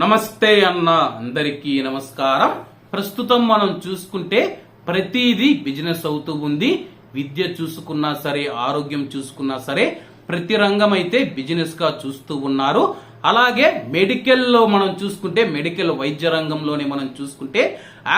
నమస్తే అన్న అందరికీ నమస్కారం. ప్రస్తుతం మనం చూసుకుంటే ప్రతిదీ బిజినెస్ అవుతూ ఉంది. విద్య చూసుకున్నా సరే ఆరోగ్యం చూసుకున్నా సరే ప్రతి రంగం అయితే బిజినెస్గా చూస్తూ ఉన్నారు. అలాగే మెడికల్లో మనం చూసుకుంటే మెడికల్ వైద్య రంగంలోనే మనం చూసుకుంటే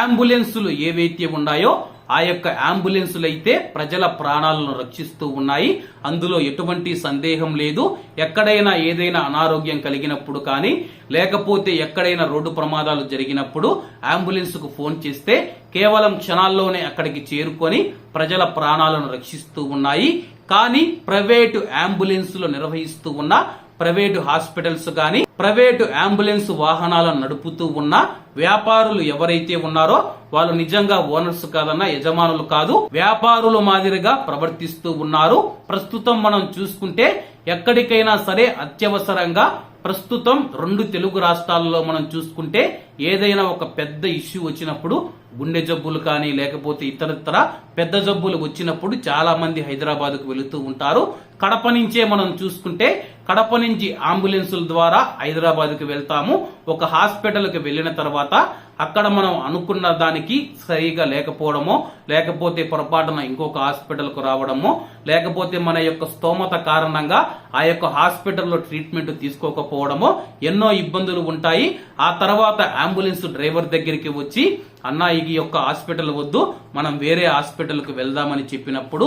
అంబులెన్సులు ఏవైతే ఉన్నాయో ఆ యొక్క అంబులెన్సులు అయితే ప్రజల ప్రాణాలను రక్షిస్తూ ఉన్నాయి. అందులో ఎటువంటి సందేహం లేదు. ఎక్కడైనా ఏదైనా అనారోగ్యం కలిగినప్పుడు కానీ లేకపోతే ఎక్కడైనా రోడ్డు ప్రమాదాలు జరిగినప్పుడు అంబులెన్స్కు ఫోన్ చేస్తే కేవలం క్షణాల్లోనే అక్కడికి చేరుకొని ప్రజల ప్రాణాలను రక్షిస్తూ ఉన్నాయి. కానీ ప్రైవేటు అంబులెన్సులు నిర్వహిస్తూ ఉన్న ప్రైవేటు హాస్పిటల్స్ గాని ప్రైవేటు అంబులెన్స్ వాహనాలను నడుపుతూ ఉన్న వ్యాపారులు ఎవరైతే ఉన్నారో వాళ్ళు నిజంగా ఓనర్స్ కాదన్న యజమానులు కాదు వ్యాపారుల మాదిరిగా ప్రవర్తిస్తూ ఉన్నారు. ప్రస్తుతం మనం చూసుకుంటే ఎక్కడికైనా సరే అత్యవసరంగా ప్రస్తుతం రెండు తెలుగు రాష్ట్రాల్లో మనం చూసుకుంటే ఏదైనా ఒక పెద్ద ఇష్యూ వచ్చినప్పుడు గుండె జబ్బులు కానీ లేకపోతే ఇతరత్ర పెద్ద జబ్బులు వచ్చినప్పుడు చాలా మంది హైదరాబాద్కు వెళుతూ ఉంటారు. కడప నుంచే మనం చూసుకుంటే కడప నుంచి అంబులెన్సుల ద్వారా హైదరాబాద్కు వెళ్తాము. ఒక హాస్పిటల్కి వెళ్ళిన తర్వాత అక్కడ మనం అనుకున్న దానికి సరిగా లేకపోవడమో లేకపోతే పొరపాటున ఇంకొక హాస్పిటల్కు రావడమో లేకపోతే మన యొక్క స్తోమత కారణంగా ఆ యొక్క హాస్పిటల్లో ట్రీట్మెంట్ తీసుకోకపోవడమో ఎన్నో ఇబ్బందులు ఉంటాయి. ఆ తర్వాత అంబులెన్స్ డ్రైవర్ దగ్గరికి వచ్చి అన్న ఈ యొక్క హాస్పిటల్ వద్దు మనం వేరే హాస్పిటల్కు వెళ్దామని చెప్పినప్పుడు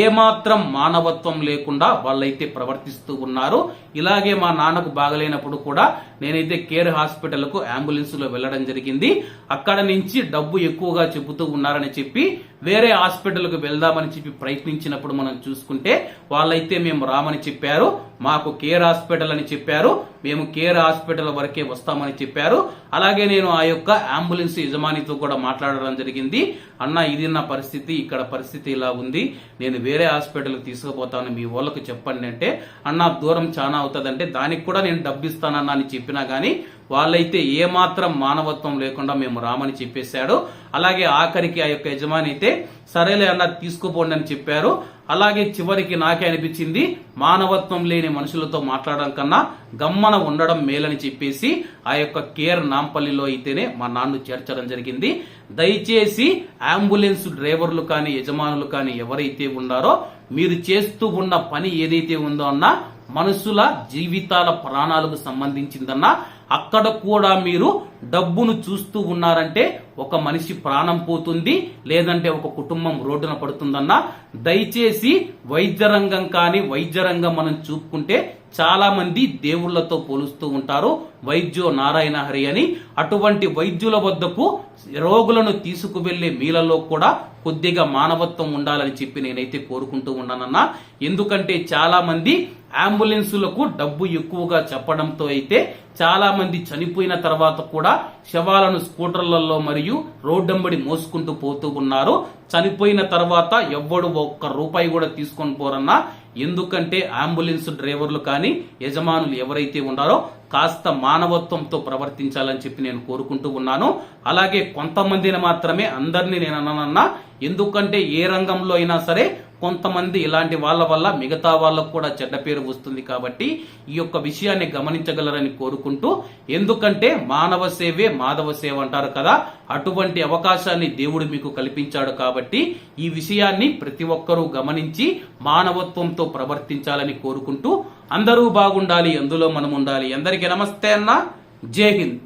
ఏమాత్రం మానవత్వం లేకుండా వాళ్ళైతే ప్రవర్తిస్తూ ఉన్నారు. ఇలాగే మా నాన్నకు బాగలేనప్పుడు కూడా నేనైతే కేర్ హాస్పిటల్కు అంబులెన్స్లో వెళ్ళడం జరిగింది. అక్కడ నుంచి డబ్బు ఎక్కువగా చెబుతూ ఉన్నారని చెప్పి వేరే హాస్పిటల్కు వెళ్దామని చెప్పి ప్రయత్నించినప్పుడు మనం చూసుకుంటే వాళ్ళైతే మేము రామని చెప్పారు మాకు కేర్ హాస్పిటల్ అని చెప్పారు. మేము కేర్ హాస్పిటల్ వరకే వస్తామని చెప్పారు. అలాగే నేను ఆ యొక్క అంబులెన్స్ యజమానితో కూడా మాట్లాడడం జరిగింది. అన్న ఇది నా పరిస్థితి ఇక్కడ పరిస్థితి ఇలా ఉంది. నేను వేరే హాస్పిటల్కి తీసుకుపోతాను మీ వాళ్ళకు చెప్పండి అంటే అన్న దూరం చాలా అవుతుందంటే దానికి కూడా నేను డబ్బిస్తానన్నా అని చెప్పినా గానీ వాళ్ళైతే ఏమాత్రం మానవత్వం లేకుండా మేము రామని చెప్పేశాడు. అలాగే ఆఖరికి ఆ యొక్క యజమాని అయితే సరేలే అన్న తీసుకుపోండి అని చెప్పారు. అలాగే చివరికి నాకే అనిపించింది మానవత్వం లేని మనుషులతో మాట్లాడడం కన్నా గమ్మన ఉండడం మేలని చెప్పేసి ఆ యొక్క కేర్ నాంపల్లిలో అయితేనే మా నాన్ను చేర్చడం జరిగింది. దయచేసి అంబులెన్స్ డ్రైవర్లు కానీ యజమానులు కానీ ఎవరైతే ఉన్నారో మీరు చేస్తూ ఉన్న పని ఏదైతే ఉందో అన్న మనుషుల జీవితాల ప్రాణాలకు సంబంధించిందన్నా అక్కడ కూడా మీరు డబ్బును చూస్తూ ఉన్నారంటే ఒక మనిషి ప్రాణం పోతుంది లేదంటే ఒక కుటుంబం రోడ్డున పడుతుందన్నా దయచేసి వైద్య రంగం కానీ వైద్య రంగం మనం చూపుకుంటే చాలా మంది దేవుళ్ళతో పోలుస్తూ ఉంటారు. వైద్యో నారాయణ హరి అని. అటువంటి వైద్యుల వద్దకు రోగులను తీసుకువెళ్ళే మీలలో కూడా కొద్దిగా మానవత్వం ఉండాలని చెప్పి నేనైతే కోరుకుంటూ ఉన్నానన్నా. ఎందుకంటే చాలా మంది అంబులెన్సులకు డబ్బు ఎక్కువగా చెప్పడంతో అయితే చాలా మంది చనిపోయిన తర్వాత కూడా శవాలను స్కూటర్లలో మరియు రోడ్డంబడి మోసుకుంటూ పోతూ ఉన్నారు. చనిపోయిన తర్వాత ఎవ్వడు ఒక్క రూపాయి కూడా తీసుకొని పోరన్నా ఎందుకంటే అంబులెన్స్ డ్రైవర్లు కానీ యజమానులు ఎవరైతే ఉన్నారో కాస్త మానవత్వంతో ప్రవర్తించాలని చెప్పి నేను కోరుకుంటూ ఉన్నాను. అలాగే కొంతమందిని మాత్రమే అందరినీ నేను అన్నానన్నా ఎందుకంటే ఏ రంగంలో అయినా సరే కొంతమంది ఇలాంటి వాళ్ళ వల్ల మిగతా వాళ్ళకు కూడా చెడ్డ పేరు వస్తుంది కాబట్టి ఈ యొక్క విషయాన్ని గమనించగలరని కోరుకుంటూ ఎందుకంటే మానవ సేవే మాధవ సేవ అంటారు కదా. అటువంటి అవకాశాన్ని దేవుడు మీకు కల్పించాడు కాబట్టి ఈ విషయాన్ని ప్రతి ఒక్కరూ గమనించి మానవత్వంతో ప్రవర్తించాలని కోరుకుంటూ అందరూ బాగుండాలి అందులో మనం ఉండాలి అందరికీ నమస్తే అన్న. జై హింద్.